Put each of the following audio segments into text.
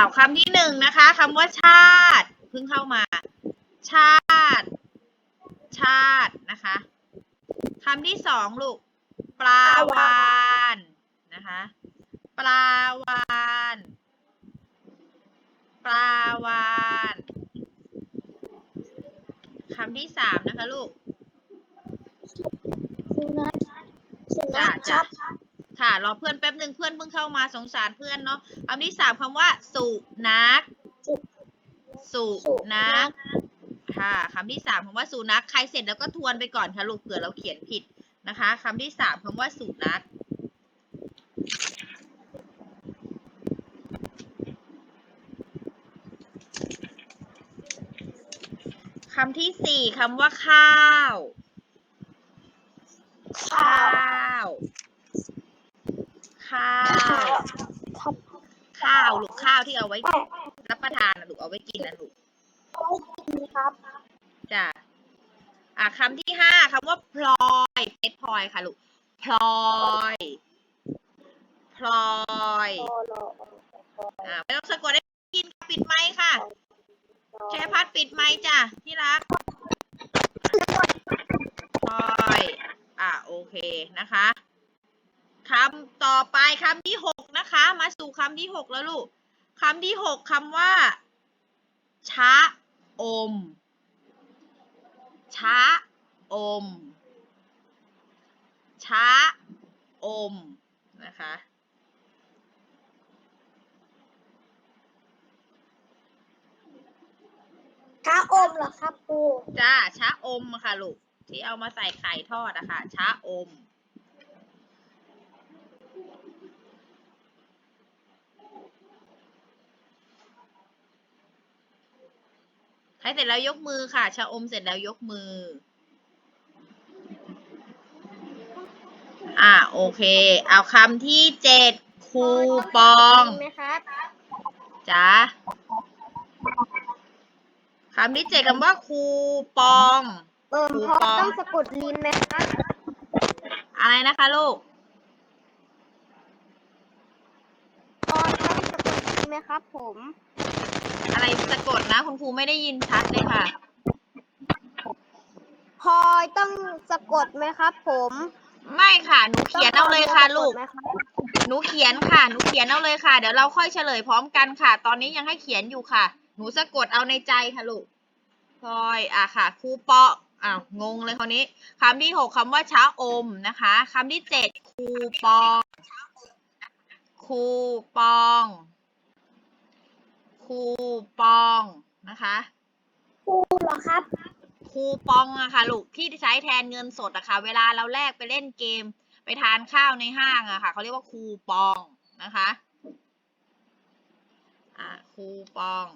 าวคำที่หนึ่งนะคะคำว่าชาติ เพิ่งเข้ามา ชาติ ชาตินะคะคำที่สองลูกปลาวานนะคะปลาวานปลาวานคำที่สามนะคะลูกสุนัขสุจ้านัข ค่ะรอเพื่อนแป๊บหนึ่งเพื่อนเพิ่งเข้ามาสงสารเพื่อนเนาะคำที่สามคำว่า สุนัขสุนัขค่ะคำที่สามคำว่าสุนัขใครเสร็จแล้วก็ทวนไปก่อนค่ะลูกเผื่อเราเขียนผิดนะคะคำที่สามคำว่าสุนัขคำที่สี่คำว่าข้าว ข้าว ข้าวครับข้าวลูกข้าวที่เอาไว้แม่รับประทานนะลูกเอาไว้กินนะลูกครับจ้ะอะคำที่ห้าคำว่าพลอยเพชรพลอยค่ะลูกพลอยพลอยโอโลอ่าไม่ต้องสะกดให้กินค่ะปิดไมค์ค่ะแค่พัดปิดไมค์จ้ะที่รักพลอย อะโอเคนะคะ คำต่อไปคำที่หกนะคะ มาสู่คำที่หกแล้วลูกคำที่หกคำว่า ชะอม ชะอม ชะอม นะคะข้าอมเหรอครับครูจ้าชะอมค่ะลูก ที่เอามาใส่ไข่ทอดอะค่ะชะอม ใครเสร็จแล้วยกมือค่ะชะอมเสร็จแล้วยกมือ อ่าโอเค เอาคำที่เจ็ดคูปองไหมครับจ้าคำที่เจ็ดคำว่าคูปองเอิ่มครูพอปองต้องสะกดลิ้นไหมครับอะไรนะคะลูกพอต้องสะกดลิ้นไหมครับผม อะไรสะกดนะ คุณครูไม่ได้ยินชัดเลยค่ะพลอยต้องสะกดไหมครับ ผมไม่ค่ะ หนูเขียนเอาเลยค่ะลูกต้องสะดไหมครับหนูเขียนค่ะ หนูเขียนเอาเลยค่ะ เดี๋ยวเราค่อยเฉลยพร้อมกันค่ะ ตอนนี้ยังให้เขียนอยู่ค่ะ หนูสะกดเอาในใจค่ะลูกพลอยอะค่ะครูปออ้าวงงเลยคราวนี้คำที่หกคำว่าช้าอมนะคะคำที่เจ็ดครูปองครูปอง ครูปองนะคะครูเหรอครับ คูปองอะค่ะลูกที่ใช้แทนเงินสดอะค่ะ เวลาเราแลกไปเล่นเกม ไปทานข้าวในห้างอะค่ะเขาเรียกว่าคูปองนะคะอ่าคูปอง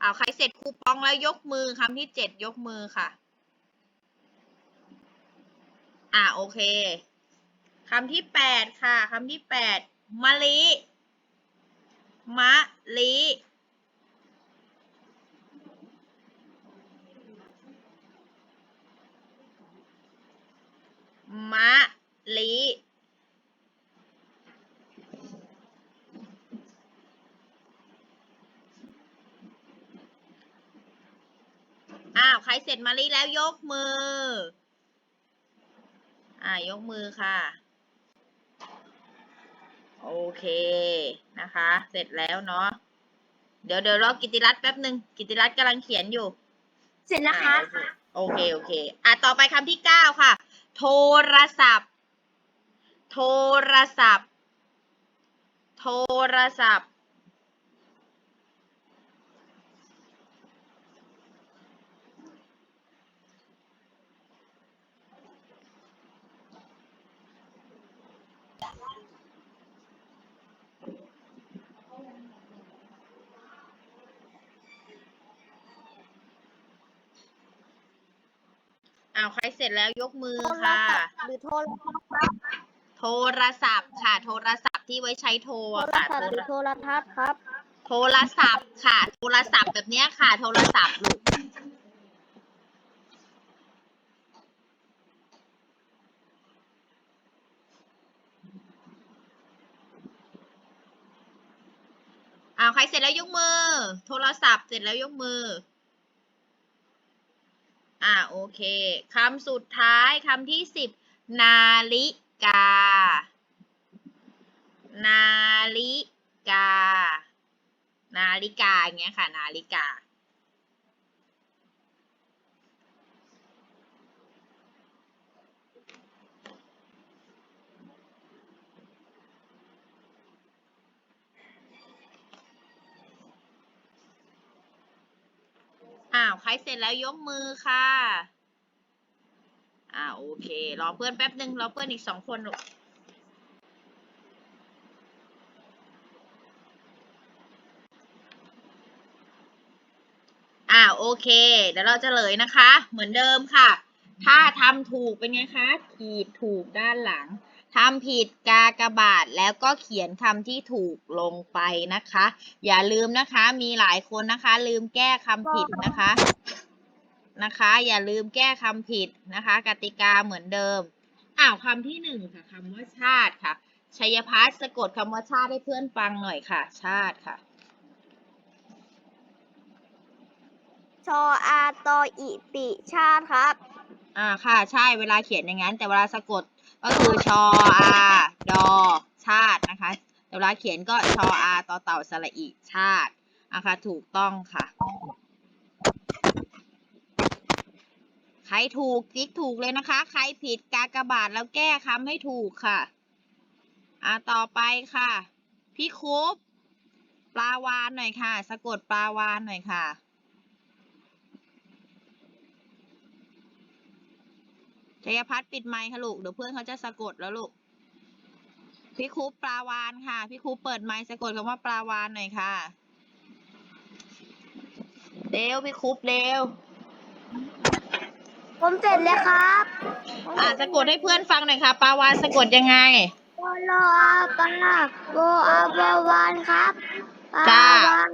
เอาใครเสร็จคูปองแล้วยกมือคำที่เจ็ดยกมือค่ะ อ่าโอเคคำที่แปดค่ะคำที่แปดมะลิ มะลิมะลิอ้าว ใครเสร็จมะลิแล้วยกมือ อ่ายกมือค่ะ โอเค นะคะ เสร็จแล้วเนาะเดี๋ยวเดี๋ยวรอกิติรัตน์แป๊บหนึ่งกิติรัตน์กำลังเขียนอยู่ เสร็จแล้วครับอ่าโอเคโอเคอะต่อไปคำที่เก้าค่ะ โทรศัพท์ โทรศัพท์ โทรศัพท์ อ้าวใครเสร็จแล้วยกมือโทรค่ะศัพท์หรือโทรทัศน์ครับโทรศัพท์ค่ะ โทรศัพท์ที่ไว้ใช้โทรโทอะรค่ะ ศัพท์หรือโทรทัศน์ครับ โทรศัพท์ค่ะ โทรศัพท์แบบเนี้ยค่ะ โทรศัพท์ลูกอ้าวใครเสร็จแล้วยกมือ โทรศัพท์เสร็จแล้วยกมือ อ่าโอเคคำสุดท้ายคำที่สิบนาฬิกา นาฬิกา นาฬิกาอย่างเงี้ยค่ะ นาฬิกา อ้าวใครเสร็จแล้วยกมือค่ะอ่าโอเค รอเพื่อนแป๊บหนึ่งรอเพื่อนอีกสองคนลูกอ่าโอเค เดี๋ยวเราจะเลยนะคะ เหมือนเดิมค่ะ ถ้าทำถูกเป็นไงคะ ขีดถูกด้านหลัง ทำผิดกากบาทแล้วก็เขียนคำที่ถูกลงไปนะคะ อย่าลืมนะคะมีหลายคนนะคะ ลืมแก้คำผิดนะคะนะคะ อย่าลืมแก้คำผิดนะคะ กติกาเหมือนเดิมอ้าวคำที่หนึ่งค่ะคำว่าชาติค่ะชัยพัฒน์สะกดคำว่าชาติให้เพื่อนฟังหน่อยค่ะ ชาติค่ะชออาตออิปิชาติครับ อ่าค่ะ ใช่เวลาเขียนอย่างนั้น แต่เวลาสะกด ก็คือชออาดอชาตินะคะเวลาเขียนก็ชออาต่อเต่าสระอีชาติอะคะถูกต้องค่ะ ใครถูกติ๊กถูกเลยนะคะ ใครผิดกากบาทแล้วแก้คำให้ถูกค่ะ อ่าต่อไปค่ะ พี่คุปปลาวานหน่อยค่ะ สะกดปลาวานหน่อยค่ะ ชัยพัฒน์ปิดไมค์ค่ะลูก เดี๋ยวเพื่อนเขาจะสะกดแล้วลูก พี่ครูปลาวานค่ะ พี่ครูเปิดไมค์สะกดคำว่าปลาวานหน่อยค่ะ เร็วพี่ครูเร็ว ผมเสร็จแล้วครับอ่าสะกดให้เพื่อนฟังหน่อยค่ะ ปลาวานสะกดยังไงโอโลอาปาโบอาบาวานครับปลาจ้า วาน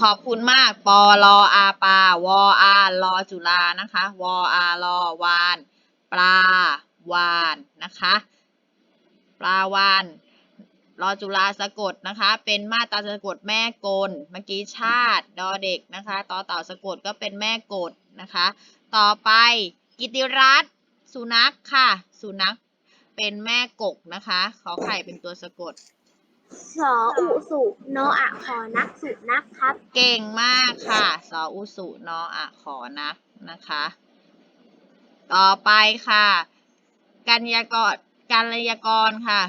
ขอบคุณมากปอลออาปาวออารอจุลานะคะ วออารอวาน ปลาวานนะคะปลาวานรอจุลาสะกดนะคะ เป็นมาตราสะกดแม่กลเมื่อกี้ชาติดอเด็กนะคะต่อเต่าสะกดก็เป็นแม่กดนะคะ ต่อไปกิติรัตน์สุนัขค่ะ สุนัขเป็นแม่กกนะคะ ขอไข่เป็นตัวสะกดสออุสุโนอะขอนักสุนักครับ เก่งมากค่ะ สออุสุนออะขอนักนะคะ ต่อไปค่ะ กัญญากรกัลยากรค่ะ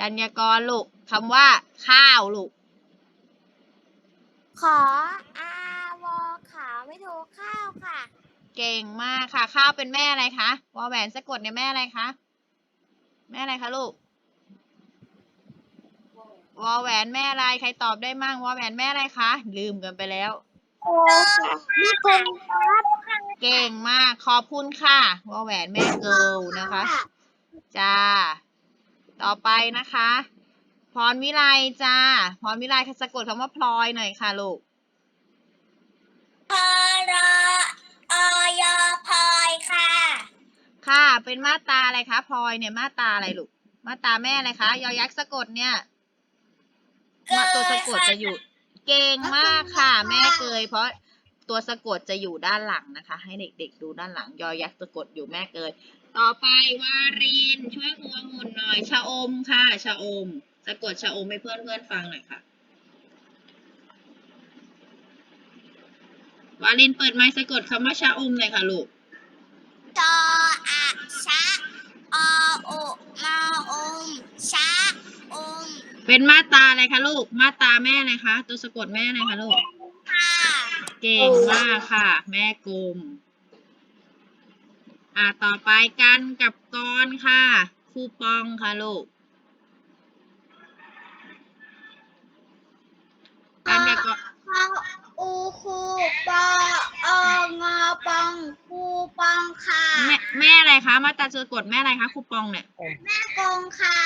กัญญากรลูกคำว่า ข้าวลูก ขออาวอขาไม่โทรข้าวค่ะ เก่งมากค่ะ ข้าวเป็นแม่อะไรคะวอแหวนสะกดเนี่ยแม่อะไรคะแม่อะไรคะลูกวอแหวนแม่อะไรใครตอบได้มั่งวอแหวนแม่อะไรคะลืมกันไปแล้ว มีคงครับเก่งมากขอบคุณค่ะวอแหวนแม่เกิลนะคะจ้าต่อไปนะคะ พรวิไลจ้า พรวิไลสะกดคำว่าพลอยหน่อยค่ะลูกพอรออยพอยค่ะ ค่ะ เป็นมาตาอะไรคะพลอยเนี่ยมาตาอะไรลูก มาตาแม่อะไรคะยอยักษ์สะกดเนี่ยมาตัวสะกดจะอยู่ เก่งมากค่ะ แม่เกย เพราะตัวสะกดจะอยู่ด้านหลังนะคะ ให้เด็กๆดูด้านหลัง ยอยักษ์สะกดอยู่แม่เกย ต่อไปวารินช่วยครูองุ่นหน่อยชะอมค่ะชะอม สะกดชะอมให้เพื่อนๆฟังหน่อยค่ะวารินเปิดไมค์สะกดคำว่าชะอมหน่อยค่ะลูก เป็นมาตราอะไรคะลูก มาตราแม่อะไรคะ ตัวสะกดแม่อะไรคะลูกค่ะเก่งมากค่ะ แม่กลม อ่าต่อไปกันกับกรค่ะครูปองค่ะลูกกันกับกรพออูคูปอองอปองคูปองค่ะ แม่ แม่อะไรคะ มาตราสะกดแม่อะไรคะครูปองเนี่ย แม่กงค่ะ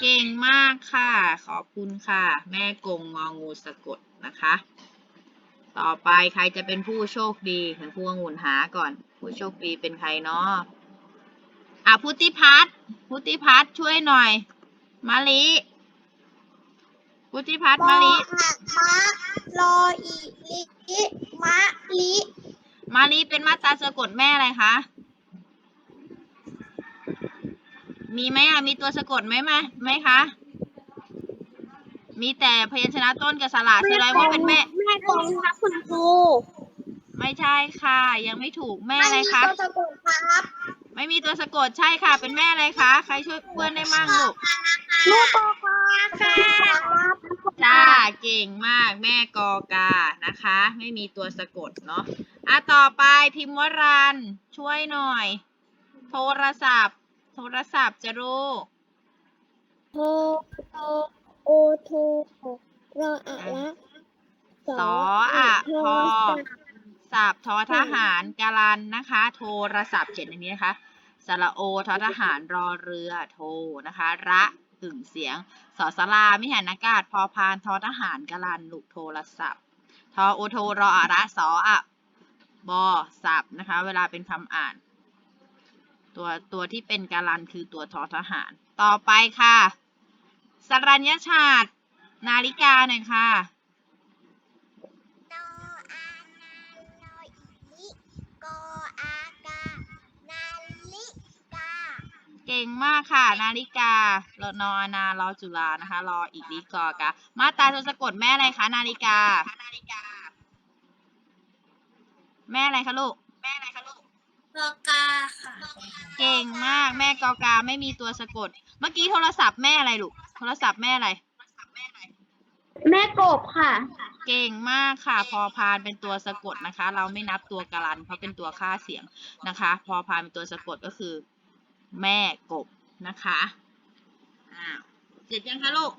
เก่งมากค่ะ ขอบคุณค่ะ แม่กงงองูสะกดนะคะ ต่อไปใครจะเป็นผู้โชคดีเดี๋ยวครูองุ่นหาก่อน ผู้โชคดีเป็นใครเนาะอะพุทธิพัฒน์พุทธิพัฒน์ช่วยหน่อยมาลิพุทธิพัฒน์มมะลิอะมะรออีลิมะลิมาลีเป็นมาตราสะกดแม่อะไรคะ มีไหมอะ มีตัวสะกดไหมมาไหมคะ มีแต่พยัญชนะต้นกับสระแสดงว่าเป็นแม่ แม่กองครับคุณครูไม่ใช่ค่ะ ยังไม่ถูกแม่อะไรคะตัวสะกดครับ ไม่มีตัวสะกดใช่ค่ะ เป็นแม่อะไรคะ ใครช่วยเพื่อนได้มั่งลูกลูกโตคาค่ะจ้าเก่งมากแม่กอกานะคะ ไม่มีตัวสะกดเนาะอะต่อไปพิมพ์วรันช่วยหน่อย โทรศัพท์โทรศัพท์จะรู้โทโตโอโทรออะละสออะพอสับทอทหารการันนะคะ โทรศัพท์เขียนอย่างนี้นะคะสระโอทอทหารรอเรือโทนะคะ ระกึ่งเสียงสอสลามิหันอากาศ พอพานทอทหารการันลูกโทรศัพท์ทอโอโทรออะระสออะบอสับนะคะ เวลาเป็นคำอ่าน ตัวตัวที่เป็นการันคือตัวทอทหาร ต่อไปค่ะ สรัญญชาติ นาฬิกาหน่อยค่ะนออานานออีลิกออากานาลิกาเก่งมากค่ะ นาฬิการอนอานารอจุฬานะคะ รออีกดีกอกะมาตราตัวสะกดแม่อะไรคะ นาฬิกา แม่อะไรคะลูก กอกาค่ะเก่งมากแม่กอกาไม่มีตัวสะกด เมื่อกี้โทรศัพท์แม่อะไรลูกโทรศัพท์แม่อะไร แม่กบค่ะ เก่งมากค่ะ พอพานเป็นตัวสะกดนะคะ เราไม่นับตัวการัน เพราะเป็นตัวค่าเสียงนะคะ พอพานเป็นตัวสะกดก็คือ แม่กบนะคะอ้าวเสร็จยังคะลูก